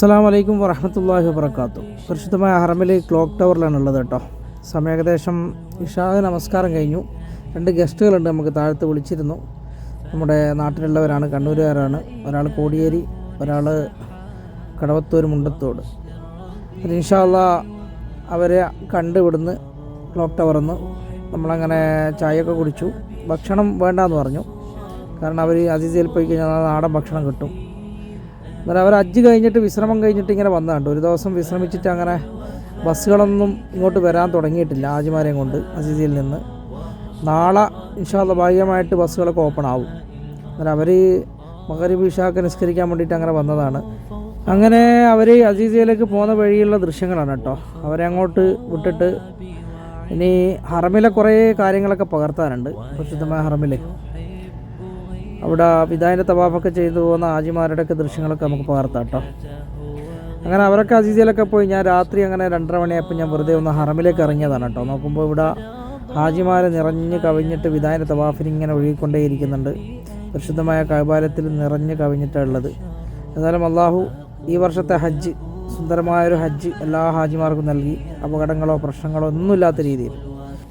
അസ്സാം വലൈക്കും വറഹമത്തല്ലാഹി വബർക്കാത്തു പരിശുദ്ധമായ ഹറമിൽ ക്ലോക്ക് ടവറിലാണ് ഉള്ളത് കേട്ടോ. സമയം ഏകദേശം ഇഷാദ് നമസ്കാരം കഴിഞ്ഞു. രണ്ട് ഗസ്റ്റുകളുണ്ട് നമുക്ക് താഴത്ത് വിളിച്ചിരുന്നു. നമ്മുടെ നാട്ടിലുള്ളവരാണ് കണ്ണൂരുകാരാണ്. ഒരാൾ കോടിയേരി ഒരാൾ കടവത്തൂർ മുണ്ടത്തോട്. ഇൻഷാല്ല അവരെ കണ്ടുവിടുന്ന് ക്ലോക്ക് ടവറിന്ന് നമ്മളങ്ങനെ ചായയൊക്കെ കുടിച്ചു. ഭക്ഷണം വേണ്ടാന്ന് പറഞ്ഞു. കാരണം അവർ അതിഥിയിൽ പോയി കഴിഞ്ഞാൽ നാടൻ ഭക്ഷണം കിട്ടും. അന്നേരം അവർ അജ്ജ് കഴിഞ്ഞിട്ട് വിശ്രമം കഴിഞ്ഞിട്ട് ഇങ്ങനെ വന്നതുണ്ട് ഒരു ദിവസം വിശ്രമിച്ചിട്ട് അങ്ങനെ ബസ്സുകളൊന്നും ഇങ്ങോട്ട് വരാൻ തുടങ്ങിയിട്ടില്ല ആജിമാരെയും കൊണ്ട് അസിസിയിൽ നിന്ന്. നാളെ ഇൻഷാല്ല ഭാഗികമായിട്ട് ബസ്സുകളൊക്കെ ഓപ്പൺ ആവും. അന്നേരം അവർ മകരീബ് ഇഷാക്ക് നിസ്കരിക്കാൻ വേണ്ടിയിട്ട് അങ്ങനെ വന്നതാണ്. അങ്ങനെ അവർ അസീസിയയിലേക്ക് പോകുന്ന വഴിയുള്ള ദൃശ്യങ്ങളാണ് കേട്ടോ. അവരെ അങ്ങോട്ട് വിട്ടിട്ട് ഇനി ഹറമിലെ കുറേ കാര്യങ്ങളൊക്കെ പകർത്താനുണ്ട്. പ്രസിദ്ധമായ ഹറമിലെ. അവിടെ വിദായന്റെ തവാഫൊക്കെ ചെയ്തു പോകുന്ന ആജിമാരുടെയൊക്കെ ദൃശ്യങ്ങളൊക്കെ നമുക്ക് പകർത്താം കേട്ടോ. അങ്ങനെ അവരൊക്കെ അസീസിയിലൊക്കെ പോയി ഞാൻ രാത്രി അങ്ങനെ രണ്ടര മണിയായപ്പോൾ ഞാൻ വെറുതെ ഒന്ന് ഹറമിലേക്ക് ഇറങ്ങിയതാണ് കേട്ടോ. നോക്കുമ്പോൾ ഇവിടെ ഹാജിമാരെ നിറഞ്ഞു കവിഞ്ഞിട്ട് വിദായന്റെ തവാഫിന് ഇങ്ങനെ ഒഴുകിക്കൊണ്ടേയിരിക്കുന്നുണ്ട്. പരിശുദ്ധമായ കൈബാലത്തിൽ നിറഞ്ഞു കവിഞ്ഞിട്ടുള്ളത് എന്നാലും അള്ളാഹു ഈ വർഷത്തെ ഹജ്ജ് സുന്ദരമായൊരു ഹജ്ജ് എല്ലാ ഹാജിമാർക്കും നൽകി. അപകടങ്ങളോ പ്രശ്നങ്ങളോ ഒന്നുമില്ലാത്ത രീതിയിൽ.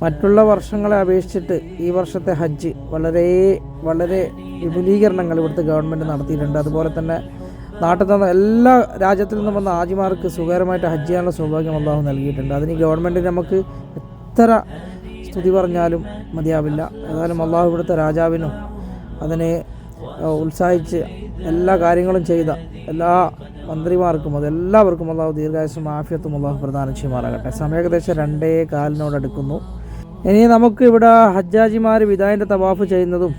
മറ്റുള്ള വർഷങ്ങളെ അപേക്ഷിച്ചിട്ട് ഈ വർഷത്തെ ഹജ്ജ് വളരെ വളരെ വിപുലീകരണങ്ങൾ ഇവിടുത്തെ ഗവൺമെന്റ് നടത്തിയിട്ടുണ്ട്. അതുപോലെ തന്നെ നാട്ടിൽ നിന്ന് എല്ലാ രാജ്യത്തിൽ നിന്നും വന്ന ആജിമാർക്ക് സുഖകരമായിട്ട് ഹജ്ജ് ചെയ്യാനുള്ള സൗഭാഗ്യം അള്ളാഹു നൽകിയിട്ടുണ്ട്. അതിന് ഗവൺമെന്റ് നമുക്ക് എത്ര സ്തുതി പറഞ്ഞാലും മതിയാവില്ല. ഏതായാലും അള്ളാഹു ഇവിടുത്തെ രാജാവിനും അതിനെ ഉത്സാഹിച്ച് എല്ലാ കാര്യങ്ങളും ചെയ്ത എല്ലാ മന്ത്രിമാർക്കും അത് എല്ലാവർക്കും അള്ളാഹു ദീർഘായുസും ആഫിയത്തും അള്ളാഹു പ്രദാനം ചെയ്യുമാറാകട്ടെ. സമയം ഏകദേശം രണ്ടേ കാലിനോടടുക്കുന്നു ഇനി നമുക്ക് ഇവിടെ ഹജ്ജാജിമാർ വിദായന്റെ തവാഫ് ചെയ്യുന്നതും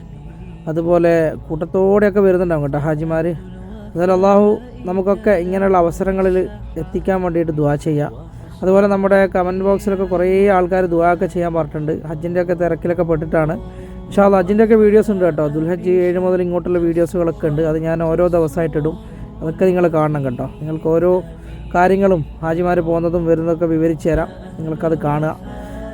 അതുപോലെ കൂട്ടത്തോടെയൊക്കെ വരുന്നുണ്ടാവും കേട്ടോ ഹാജിമാർ അതുപോലെ അള്ളാഹു നമുക്കൊക്കെ ഇങ്ങനെയുള്ള അവസരങ്ങളിൽ എത്തിക്കാൻ വേണ്ടിയിട്ട് ദുവാ ചെയ്യാം. അതുപോലെ നമ്മുടെ കമന്റ് ബോക്സിലൊക്കെ കുറേ ആൾക്കാർ ദുവാ ഒക്കെ ചെയ്യാൻ പറഞ്ഞിട്ടുണ്ട്. ഹജ്ജിന്റെയൊക്കെ തിരക്കിലൊക്കെ പെട്ടിട്ടാണ്. പക്ഷേ അത് ഹജ്ജിന്റെയൊക്കെ വീഡിയോസ് ഉണ്ട് കേട്ടോ. ദുൽഹജ്ജ് ഏഴ് മുതൽ ഇങ്ങോട്ടുള്ള വീഡിയോസുകളൊക്കെ ഉണ്ട്. അത് ഞാൻ ഓരോ ദിവസമായിട്ടിടും അതൊക്കെ നിങ്ങൾ കാണണം കേട്ടോ. നിങ്ങൾക്ക് ഓരോ കാര്യങ്ങളും ഹാജിമാർ പോകുന്നതും വരുന്നതൊക്കെ വിവരിച്ചു തരാം. നിങ്ങൾക്കത് കാണുക.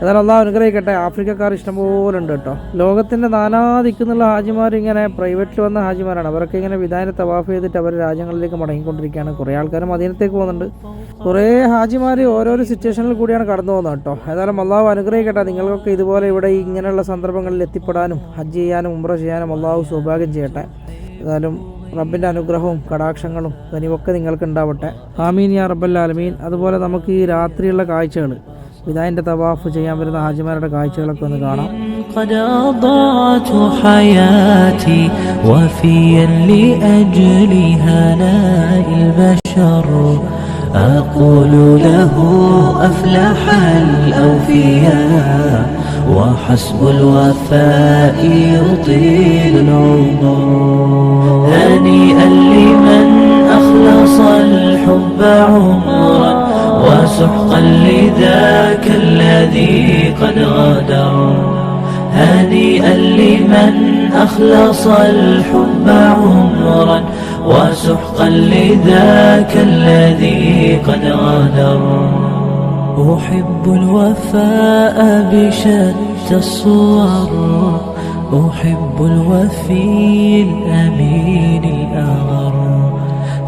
എന്നാലും അള്ളാഹ് അനുഗ്രഹിക്കട്ടെ. ആഫ്രിക്കക്കാർ ഇഷ്ടംപോലെ ഉണ്ട് കേട്ടോ ലോകത്തിന്റെ നാനാദിക്കുന്നുള്ള ഹാജിമാർ ഇങ്ങനെ പ്രൈവറ്റിൽ വന്ന ഹാജിമാരാണ്. അവരൊക്കെ ഇങ്ങനെ വിധാന തവാഫ് ചെയ്തിട്ട് അവർ രാജ്യങ്ങളിലേക്ക് മടങ്ങിക്കൊണ്ടിരിക്കുകയാണ്. കുറേ ആൾക്കാർ മദീനത്തേക്ക് പോകുന്നുണ്ട്. കുറേ ഹാജിമാർ ഓരോരോ സിറ്റുവേഷനിൽ കൂടിയാണ് കടന്നു പോകുന്നത് കേട്ടോ. ഏതായാലും അള്ളാഹു അനുഗ്രഹിക്കട്ടെ. നിങ്ങൾക്കൊക്കെ ഇതുപോലെ ഇവിടെ ഇങ്ങനെയുള്ള സന്ദർഭങ്ങളിൽ എത്തിപ്പെടാനും ഹജ്ജ് ചെയ്യാനും ഉമ്ര ചെയ്യാനും അള്ളാഹു സൗഭാഗ്യം ചെയ്യട്ടെ. ഏതായാലും റബ്ബിന്റെ അനുഗ്രഹവും കടാക്ഷങ്ങളും കനിവൊക്കെ നിങ്ങൾക്ക് ഉണ്ടാവട്ടെ ആമീൻ യാ റബ്ബൽ ആലമീൻ. അതുപോലെ നമുക്ക് ഈ രാത്രിയുള്ള കാഴ്ചകൾ വിദായൻ്റെ തവാഫ് ചെയ്യാൻ വരുന്ന ഹാജിമാരുടെ കാഴ്ചകളൊക്കെ ഒന്ന് കാണാം قد أضعت حياتي وفيا لأجل هناء البشر أقول له أفلح الأوفياء وحسب الوفاء يطيل العمر هنيئا لمن أخلص الحب عمرا وسحقا لذاك الذي قد غادر. هنيئا لمن أخلص الحب عمرا. وسحقا لذاك الذي قد غادر. أحب الوفاء بشتى الصور أحب الوفي الأمين الأغر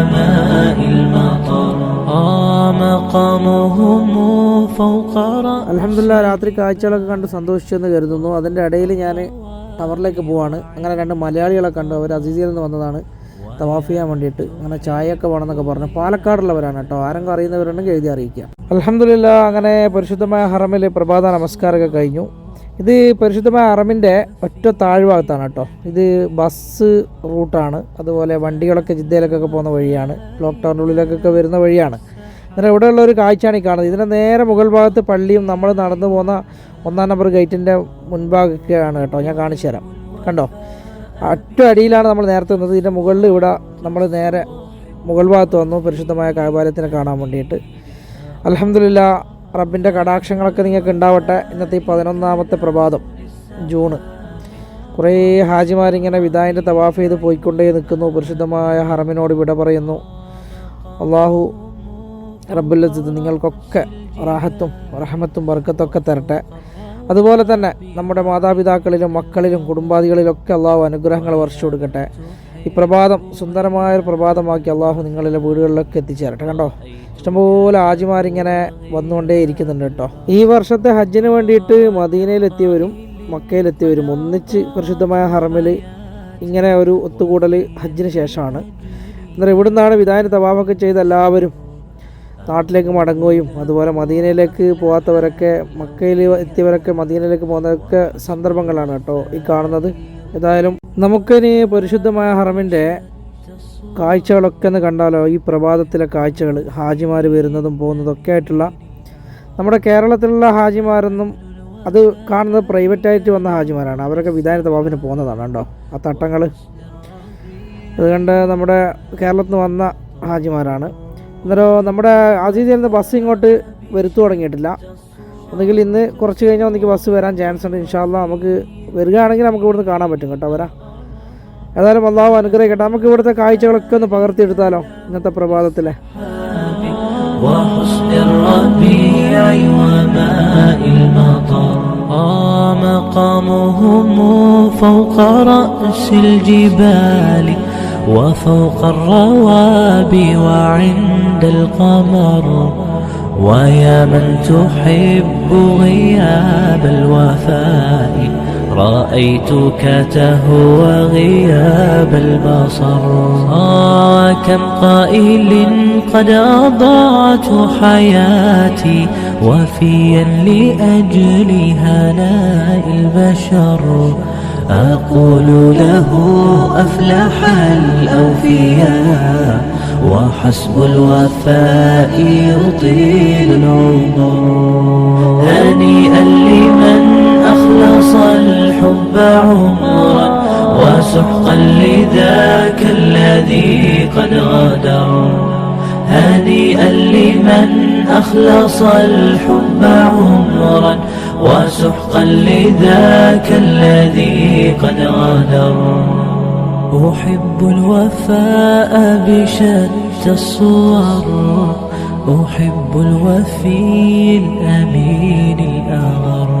وماء المطر آه مقامهم فوق رأس അലഹമില്ല രാത്രി കാഴ്ചകളൊക്കെ കണ്ട് സന്തോഷിച്ചെന്ന് കരുതുന്നു അതിൻ്റെ ഇടയിൽ ഞാൻ ടവറിലേക്ക് പോവാണ് അങ്ങനെ രണ്ട് മലയാളികളെ കണ്ടു അവർ അസീസിയിൽ നിന്ന് വന്നതാണ് തവാഫ് ചെയ്യാൻ വേണ്ടിയിട്ട് അങ്ങനെ ചായയൊക്കെ വേണമെന്നൊക്കെ പറഞ്ഞു പാലക്കാടുള്ളവരാണ് കേട്ടോ ആരെങ്കിലും അറിയുന്നവരുണ്ടെങ്കിൽ എഴുതി അറിയിക്കുക അലഹമില്ല അങ്ങനെ പരിശുദ്ധമായ ഹറമിൽ പ്രഭാത നമസ്കാരമൊക്കെ കഴിഞ്ഞു ഇത് പരിശുദ്ധമായ അറമിന്റെ ഒറ്റ താഴ്ഭാഗത്താണ് കേട്ടോ. ഇത് ബസ് റൂട്ടാണ്. അതുപോലെ വണ്ടികളൊക്കെ ജിദ്ദയിലേക്കൊക്കെ പോകുന്ന വഴിയാണ്. ക്ലോക്ക് ടൗണിന്റെ ഉള്ളിലേക്കൊക്കെ വരുന്ന വഴിയാണ്. എന്നാൽ ഇവിടെയുള്ള ഒരു കാഴ്ചയാണ് ഈ കാണുന്നത്. ഇതിന്റെ നേരെ മുകൾ ഭാഗത്ത് പള്ളിയും നമ്മൾ നടന്നു പോകുന്ന ഒന്നാം നമ്പർ ഗേറ്റിന്റെ മുൻഭാഗമൊക്കെയാണ് കേട്ടോ. ഞാൻ കാണിച്ചു തരാം. കണ്ടോ? ഒറ്റ അടിയിലാണ് നമ്മൾ നേരത്തെ നിന്നത് ഇതിന്റെ മുകളിൽ ഇവിടെ നമ്മൾ നേരെ മുകൾ ഭാഗത്ത് വന്നു. പരിശുദ്ധമായ കാപാലയത്തിനെ കാണാൻ വേണ്ടിയിട്ട്. അലഹമില്ല റബ്ബിന്റെ കടാക്ഷങ്ങളൊക്കെ നിങ്ങൾക്ക് ഉണ്ടാവട്ടെ. ഇന്നത്തെ ഈ പതിനൊന്നാമത്തെ പ്രഭാതം ജൂണ്. കുറേ ഹാജിമാരിങ്ങനെ വിദായിന്റെ തവാഫ് ചെയ്ത് പോയിക്കൊണ്ടേ നിൽക്കുന്നു. പരിശുദ്ധമായ ഹറമിനോട് വിട പറയുന്നു. അള്ളാഹു റബ്ബുല്ലത്ത് നിങ്ങൾക്കൊക്കെ റാഹത്തും റഹമത്തും വർക്കത്തൊക്കെ തരട്ടെ. അതുപോലെ തന്നെ നമ്മുടെ മാതാപിതാക്കളിലും മക്കളിലും കുടുംബാദികളിലൊക്കെ അള്ളാഹു അനുഗ്രഹങ്ങൾ വർഷിച്ചു കൊടുക്കട്ടെ. ഈ പ്രഭാതം സുന്ദരമായ ഒരു പ്രഭാതമാക്കി അള്ളാഹു നിങ്ങളിലെ വീടുകളിലൊക്കെ എത്തിച്ചേരട്ടെ കണ്ടോ? ഇഷ്ടംപോലെ ആജിമാരിങ്ങനെ വന്നുകൊണ്ടേ ഇരിക്കുന്നുണ്ട് കേട്ടോ. ഈ വർഷത്തെ ഹജ്ജിന് വേണ്ടിയിട്ട് മദീനയിലെത്തിയവരും മക്കയിലെത്തിയവരും ഒന്നിച്ച് പരിശുദ്ധമായ ഹറമിൽ ഇങ്ങനെ ഒരു ഒത്തുകൂടൽ ഹജ്ജിന് ശേഷമാണ്. എന്നാൽ ഇവിടെ ഇവിടുന്നാണ് വിധാന തവാഫൊക്കെ ചെയ്ത എല്ലാവരും നാട്ടിലേക്ക് മടങ്ങുകയും അതുപോലെ മദീനയിലേക്ക് പോകാത്തവരൊക്കെ മക്കയിൽ എത്തിയവരൊക്കെ മദീനയിലേക്ക് പോകുന്നതൊക്കെ സന്ദർഭങ്ങളാണ് കേട്ടോ ഈ കാണുന്നത്. ഏതായാലും നമുക്കിനി പരിശുദ്ധമായ ഹറമിന്റെ കാഴ്ചകളൊക്കെ ഒന്ന് കണ്ടാലോ? ഈ പ്രഭാതത്തിലെ കാഴ്ചകൾ ഹാജിമാർ വരുന്നതും പോകുന്നതൊക്കെ ആയിട്ടുള്ള നമ്മുടെ കേരളത്തിലുള്ള ഹാജിമാരൊന്നും അത് കാണുന്നത് പ്രൈവറ്റായിട്ട് വന്ന ഹാജിമാരാണ്. അവരൊക്കെ വിധാന തവാഫിന് പോകുന്നതാണ് കേട്ടോ ആ തട്ടങ്ങൾ അതുകൊണ്ട് നമ്മുടെ കേരളത്തിൽ നിന്ന് വന്ന ഹാജിമാരാണ്. അന്നേരം നമ്മുടെ ആസീസിൽ നിന്ന് ബസ് ഇങ്ങോട്ട് വരുത്തു തുടങ്ങിയിട്ടില്ല. ഒന്നുകിൽ ഇന്ന് കുറച്ച് കഴിഞ്ഞാൽ ഒന്നിക്ക് ബസ് വരാൻ ചാൻസ് ഉണ്ട്. ഇൻഷാല്ല നമുക്ക് വരികയാണെങ്കിൽ നമുക്ക് ഇവിടുന്ന് കാണാൻ പറ്റും കേട്ടോ വരാം. ഏതായാലും അള്ളാഹു അനുഗ്രഹിക്കട്ടെ നമുക്ക് ഇവിടുത്തെ കാഴ്ചകളൊക്കെ ഒന്ന് പകർത്തിയെടുത്താലോ ഇന്നത്തെ പ്രഭാതത്തിലെ وحسن الربيع وماء المطر آه مقامهم فوق رأس الجبال وفوق الروابي وعند القمر ويا من تحب غياب الوفاء رأيتك تهوى غياب البصر. آه كم قائل قد أضعت حياتي وفيا لأجل هناء البشر. أقول له أفلح الأوفياء وحسب الوفاء يطيل العمر. هنيئا لمن أخلص الحب عمرا وسحقا لذاك الذي قد غدر هنيئا لمن أخلص الحب عمرا وسحقا لذاك الذي قد غدر أحب الوفاء بشتى الصور. أحب الوفي الأمين الأغر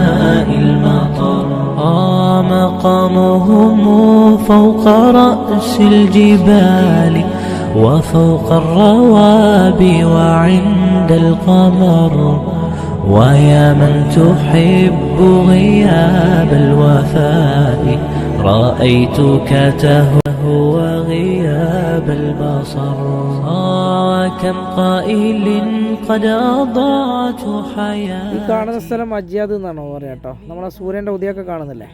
مقامهم فوق رأس الجبال وفوق الروابي وعند القمر ويا من تحب غياب الوفاء رأيتك تهوى غياب البصر آه كم قائل قد أضعت ഈ حياتي കാണുന്ന സ്ഥലം അജ്യാദ് എന്നാണോ പറയാ കേട്ടോ നമ്മളെ സൂര്യൻ്റെ ഉദയമൊക്കെ കാണുന്നില്ലേ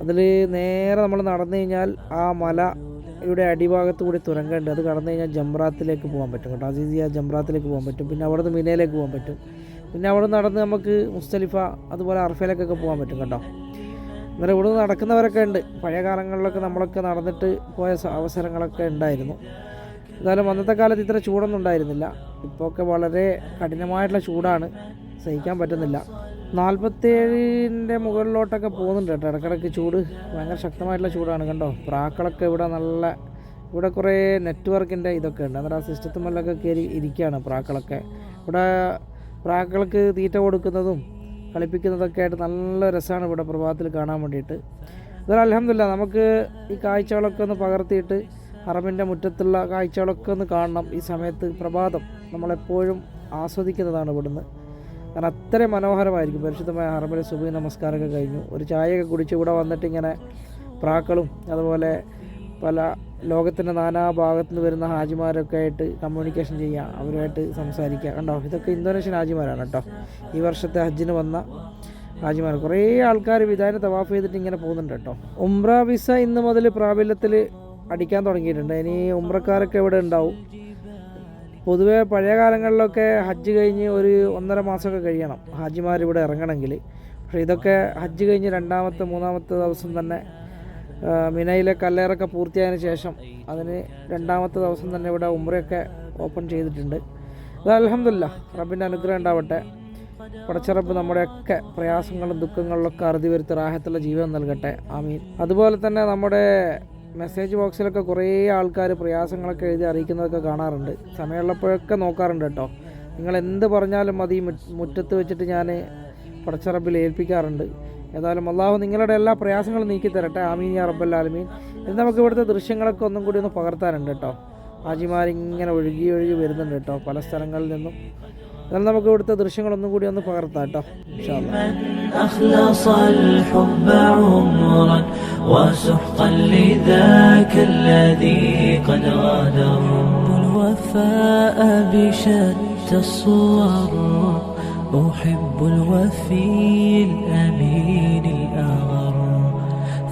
അതിൽ നേരെ നമ്മൾ നടന്നു കഴിഞ്ഞാൽ ആ മലയുടെ അടിഭാഗത്ത് കൂടി തുരങ്കമുണ്ട് അത് കടന്നു കഴിഞ്ഞാൽ ജംറാത്തിലേക്ക് പോകാൻ പറ്റും കേട്ടോ. അസീസിയ ജംറാത്തിലേക്ക് പോകാൻ പറ്റും. പിന്നെ അവിടെ നിന്ന് മിനയിലേക്ക് പോകാൻ പറ്റും. പിന്നെ അവിടെ നടന്ന് നമുക്ക് മുസ്തലിഫ അതുപോലെ അർഫയിലേക്കൊക്കെ പോകാൻ പറ്റും കേട്ടോ. അന്നേരം ഇവിടെ നടക്കുന്നവരൊക്കെ ഉണ്ട്. പഴയ കാലങ്ങളിലൊക്കെ നമ്മളൊക്കെ നടന്നിട്ട് പോയ അവസരങ്ങളൊക്കെ ഉണ്ടായിരുന്നു. എന്നാലും അന്നത്തെ കാലത്ത് ഇത്ര ചൂടൊന്നും ഉണ്ടായിരുന്നില്ല. ഇപ്പോൾ ഒക്കെ വളരെ കഠിനമായിട്ടുള്ള ചൂടാണ്. സഹിക്കാൻ പറ്റുന്നില്ല. നാൽപ്പത്തേഴിന്റെ മുകളിലോട്ടൊക്കെ പോകുന്നുണ്ട് കേട്ടോ. ഇടക്കിടക്ക് ചൂട് ഭയങ്കര ശക്തമായിട്ടുള്ള ചൂടാണ് കണ്ടോ. പ്രാക്കളൊക്കെ ഇവിടെ നല്ല ഇവിടെ കുറേ നെറ്റ്വർക്കിന്റെ ഇതൊക്കെ ഉണ്ട്. അന്നേരം ആ സിസ്റ്റത്തുമ്മലൊക്കെ കയറി ഇരിക്കുകയാണ് പ്രാക്കളൊക്കെ. ഇവിടെ പ്രാക്കൾക്ക് തീറ്റ കൊടുക്കുന്നതും കളിപ്പിക്കുന്നതൊക്കെ ആയിട്ട് നല്ല രസമാണ് ഇവിടെ പ്രഭാതത്തിൽ കാണാൻ വേണ്ടിയിട്ട്. അതൊരു അലഹമില്ല നമുക്ക് ഈ കാഴ്ചകളൊക്കെ ഒന്ന് പകർത്തിയിട്ട് അറബിന്റെ മുറ്റത്തുള്ള കാഴ്ചകളൊക്കെ ഒന്ന് കാണണം ഈ സമയത്ത് പ്രഭാതം നമ്മളെപ്പോഴും ആസ്വദിക്കുന്നതാണ് ഇവിടുന്ന്. കാരണം അത്രയും മനോഹരമായിരിക്കും. പരിശുദ്ധമായ ഹറബിലെ സുബി നമസ്കാരമൊക്കെ കഴിഞ്ഞു. ഒരു ചായയൊക്കെ കുടിച്ച് ഇവിടെ വന്നിട്ട് ഇങ്ങനെ പ്രാക്കളും അതുപോലെ പല ലോകത്തിന്റെ നാനാ ഭാഗത്തു നിന്ന് വരുന്ന ഹാജിമാരൊക്കെ ആയിട്ട് കമ്മ്യൂണിക്കേഷൻ ചെയ്യുക അവരുമായിട്ട് സംസാരിക്കുക. കണ്ടോ? ഇതൊക്കെ ഇന്തോനേഷ്യൻ ഹാജിമാരാണ് കേട്ടോ. ഈ വർഷത്തെ ഹജ്ജിന് വന്ന ഹാജിമാർ. കുറേ ആൾക്കാർ വിധാന തവാഫ് ചെയ്തിട്ട് ഇങ്ങനെ പോകുന്നുണ്ട് കേട്ടോ. ഉംറ വിസ ഇന്ന് മുതൽ പ്രാബല്യത്തിൽ അടിക്കാൻ തുടങ്ങിയിട്ടുണ്ട്. ഇനി ഉംറക്കാരൊക്കെ ഇവിടെ ഉണ്ടാവും? പൊതുവേ പഴയ കാലങ്ങളിലൊക്കെ ഹജ്ജ് കഴിഞ്ഞ് ഒരു ഒന്നര മാസമൊക്കെ കഴിയണം. ഹാജിമാർ ഇവിടെ ഇറങ്ങണമെങ്കിൽ. പക്ഷേ ഇതൊക്കെ ഹജ്ജ് കഴിഞ്ഞ് രണ്ടാമത്തെ മൂന്നാമത്തെ ദിവസം തന്നെ മിനയിലെ കല്ലേറൊക്കെ പൂർത്തിയായതിനു ശേഷം അതിന് രണ്ടാമത്തെ ദിവസം തന്നെ ഇവിടെ ഉമ്രയൊക്കെ ഓപ്പൺ ചെയ്തിട്ടുണ്ട്. അത് അലഹമില്ല റബ്ബിന്റെ അനുഗ്രഹം ഉണ്ടാവട്ടെ. പടച്ചറബ് നമ്മുടെയൊക്കെ പ്രയാസങ്ങളും ദുഃഖങ്ങളിലൊക്കെ അറുതി വരുത്തി റാഹത്തുള്ള ജീവിതം നൽകട്ടെ. ആമീൻ. അതുപോലെ തന്നെ നമ്മുടെ മെസ്സേജ് ബോക്സിലൊക്കെ കുറേ ആൾക്കാർ പ്രയാസങ്ങളൊക്കെ എഴുതി അറിയിക്കുന്നതൊക്കെ കാണാറുണ്ട്. സമയമുള്ളപ്പോഴൊക്കെ നോക്കാറുണ്ട് കേട്ടോ. നിങ്ങൾ എന്ത് പറഞ്ഞാലും മതി മുറ്റത്ത് വെച്ചിട്ട് ഞാൻ പടച്ചറബിൽ ഏൽപ്പിക്കാറുണ്ട്. ഏതായാലും അള്ളാഹു നിങ്ങളുടെ എല്ലാ പ്രയാസങ്ങളും നീക്കി തരട്ടെ. ആമീൻ യാ റബ്ബല്ലാലമീൻ ഇത് നമുക്ക് ഇവിടുത്തെ ദൃശ്യങ്ങളൊക്കെ ഒന്നും കൂടി ഒന്ന് പകർത്താനുണ്ട് കേട്ടോ. ഹാജിമാരിങ്ങനെ ഒഴുകി ഒഴുകി വരുന്നുണ്ട് കേട്ടോ പല സ്ഥലങ്ങളിൽ നിന്നും. എന്നാൽ നമുക്ക് ഇവിടുത്തെ ദൃശ്യങ്ങളൊന്നും കൂടി ഒന്ന് പകർത്താം കേട്ടോ ഇൻഷാ അല്ലാ. من أخلص الحب عمرا وسحقا لذاك الذي قد غادر الوفاء بشتى الصور أحب الوفي الأمين الأغر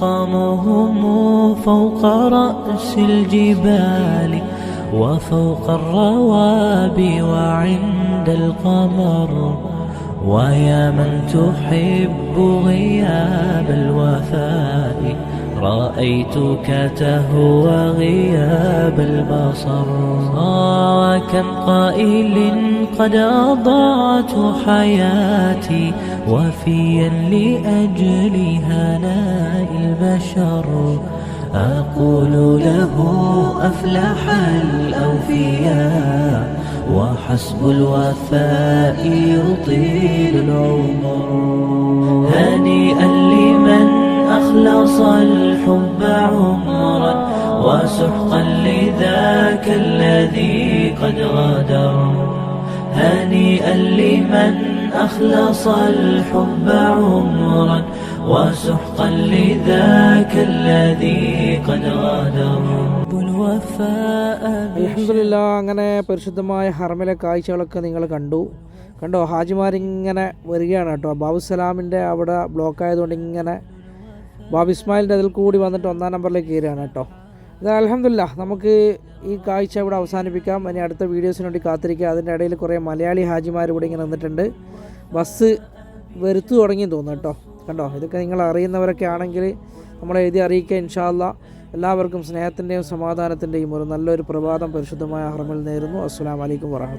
مقامهم فوق رأس الجبال وفوق الروابي وعند القمر. ويا من تحب غياب الوفاء رأيتك تهوى غياب البصر. آه كم قائل قد أضعت حياتي وفيا لأجل هناء البشر أقول له أفلح الأوفياء وحسب الوفاء يطيل العمر. هنيئا لمن أخلص الحب عمرا وسحقا لذاك الذي قد غادر. هنيئا لمن أخلص الحب عمرا وسحقا لذاك الذي قد غادر الوفاء അൽഹംദുലില്ല അങ്ങനെ പരിശുദ്ധമായ ഹർമിലെ കാഴ്ചകളൊക്കെ നിങ്ങൾ കണ്ടു കണ്ടോ ഹാജിമാരിങ്ങനെ വരികയാണ് കേട്ടോ ബാബുസലാമിൻ്റെ അവിടെ ബ്ലോക്ക് ആയതുകൊണ്ട് ഇങ്ങനെ ബാബു ഇസ്മായിലിൻ്റെ അതിൽ കൂടി വന്നിട്ട് ഒന്നാം നമ്പറിലേക്ക് കയറുകയാണ് കേട്ടോ ഇത് അലഹമില്ല നമുക്ക് ഈ കാഴ്ച ഇവിടെ അവസാനിപ്പിക്കാം. ഇനി അടുത്ത വീഡിയോസിന് വേണ്ടി കാത്തിരിക്കുക. അതിന്റെ ഇടയിൽ കുറേ മലയാളി ഹാജിമാർ ഇവിടെ ഇങ്ങനെ നിന്നിട്ടുണ്ട്. ബസ് വരുത്തു തുടങ്ങി തോന്നുന്നു കേട്ടോ. കണ്ടോ? ഇതൊക്കെ നിങ്ങൾ അറിയുന്നവരൊക്കെ ആണെങ്കിൽ നമ്മളെ എഴുതി അറിയിക്കുക ഇൻഷാല്ല എല്ലാവർക്കും സ്നേഹത്തിന്റെയും സമാധാനത്തിന്റെയും ഒരു നല്ലൊരു പ്രഭാതം പരിശുദ്ധമായ ഹർമിൽ നേരുന്നു. അസ്സാം വലൈക്കും വറഹമത്തുള്ള